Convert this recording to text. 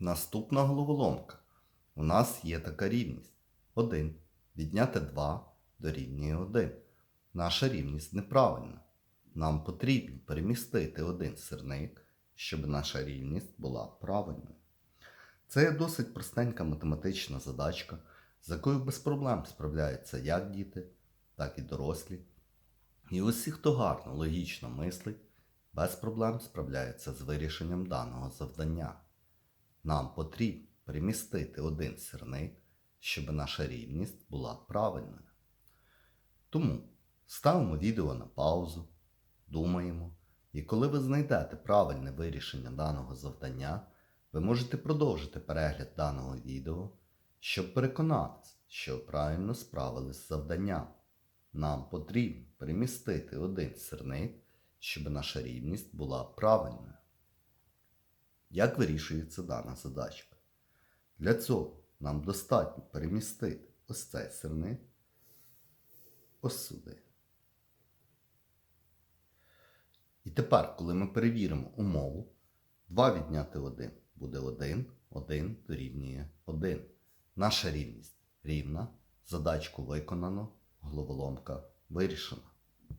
Наступна головоломка. У нас є така рівність. 1. Відняти 2 дорівнює 1. Наша рівність неправильна. Нам потрібно перемістити один сирник, щоб наша рівність була правильною. Це є досить простенька математична задачка, з якою без проблем справляються як діти, так і дорослі. І усі, хто гарно логічно мислить, без проблем справляються з вирішенням даного завдання. Нам потрібно перемістити один сирник, щоб наша рівність була правильною. Тому ставимо відео на паузу, думаємо, і коли ви знайдете правильне вирішення даного завдання, ви можете продовжити перегляд даного відео, щоб переконатися, що ви правильно справились з завданням. Нам потрібно перемістити один сирник, щоб наша рівність була правильною. Як вирішується дана задачка? Для цього нам достатньо перемістити ось цей сирник ось сюди. І тепер, коли ми перевіримо умову, 2 відняти 1 буде 1, 1 дорівнює 1. Наша рівність рівна, задачку виконано, головоломка вирішена.